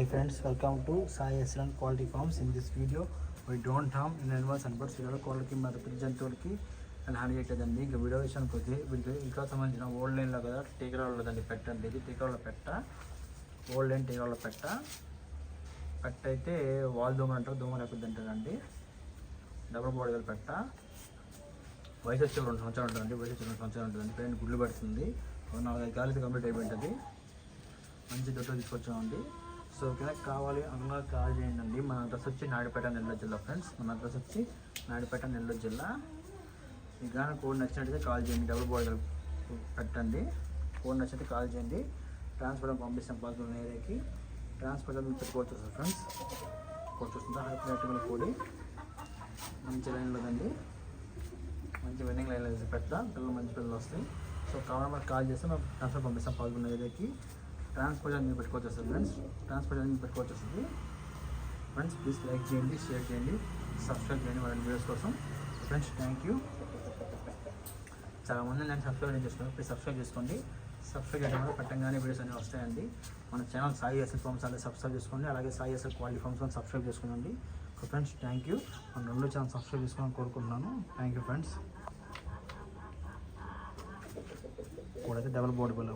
Hi friends, welcome to Sai Excellent Quality Farms. In this video, we don't harm in animals and birds. వీళ్ళ కోళ్ళకి మన పెద్ద జంతువులకి and హాని చేయట్లేదండి ఇంకా వీడియో విషయానికి వస్తే వీటికి ఇంకా సంబంధించిన ఓల్డ్ లైన్లో కదా టీకరాళ్ళ దాన్ని పెట్టండి ఇది టీకరాళ్ళ పెట్ట ఓల్డ్ లైన్ టీకరాళ్ళ పెట్ట పెట్ట అయితే వాల్ దోమ అంటారు దోమ లేకపోతే అంటారండి డబుల్ బాడీ గల పెట్ట వయసు వచ్చే రెండు సంవత్సరాలు ఉంటుందండి వయసు వచ్చే రెండు సంవత్సరాలు ఉంటుందండి పైన గుడ్లు పెడుతుంది నాలుగైదు కాలు కంప్లీట్ అయిపోయింటుంది మంచి దొడ్డు తీసుకొచ్చామండి సో కింద కావాలి అన్న కాల్ చేయండి. మన అడ్రస్ వచ్చి నాయుడుపేట నెల్లూరు జిల్లా ఫ్రెండ్స్ మన అడ్రస్ వచ్చి నాయుడుపేట నెల్లూరు జిల్లా. మీకు కానీ కోడ్ నచ్చినట్టయితే కాల్ చేయండి. డబుల్ బోర్డర్ పెట్టండి. కోడ్ నచ్చినట్టు కాల్ చేయండి. ట్రాన్స్పోర్ట్ పంపిస్తాం పాల్గొన్న ఏరియాకి. ట్రాన్స్పోర్ట్ పెట్టుకోవచ్చు సార్ ఫ్రెండ్స్ కోడ్ చూస్తుందా హైపర్ కోడి మంచి లైన్లో ఉందండి మంచి వెన్నింగ్ లైన్ వేసి పెట్టా పిల్లలు మంచి పిల్లలు వస్తాయి. సో కావాలి మనకు కాల్ చేస్తే మేము ట్రాన్స్ఫర్ పంపిస్తాం పాల్గొన్న ఏరియాకి. ట్రాన్స్పోర్ట్ అని మీరు పెట్టుకోవచ్చు వస్తుంది ఫ్రెండ్స్ ట్రాన్స్పోర్ట్ అని మీరు పెట్టుకోవచ్చు వస్తుంది ఫ్రెండ్స్ ప్లీజ్ లైక్ చేయండి షేర్ చేయండి సబ్స్క్రైబ్ చేయండి వాళ్ళ వీడియోస్ కోసం. ఫ్రెండ్స్ థ్యాంక్ యూ చాలా మంది నేను సబ్స్క్రైబ్ చేసుకున్నాను ప్లీజ్ సబ్స్క్రైబ్ చేసుకోండి. సబ్స్క్రైబ్ చేయడం వల్ల పెట్టంగానే వీడియోస్ అనేవి వస్తాయండి. మన ఛానల్ సాయి ఎస్ఎల్ ఫార్మ్స్ అలాగే సబ్స్క్రైబ్ చేసుకోండి. అలాగే సాయి ఎస్ఎల్ క్వాలిటీ ఫార్మ్స్ అని సబ్స్క్రైబ్ చేసుకోండి ఫ్రెండ్స్ థ్యాంక్ యూ మన రెండు ఛానల్ సబ్స్క్రైబ్ చేసుకోవాలని కోరుకుంటున్నాను. థ్యాంక్ యూ ఫ్రెండ్స్ ఇప్పుడైతే డబల్ బోర్డు బిల్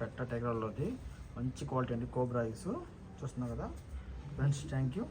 పెట్ట టైగర్లోది మంచి క్వాలిటీ అండి కోబ్రా ఐస్. చూస్తున్నాం కదా. Friends thank you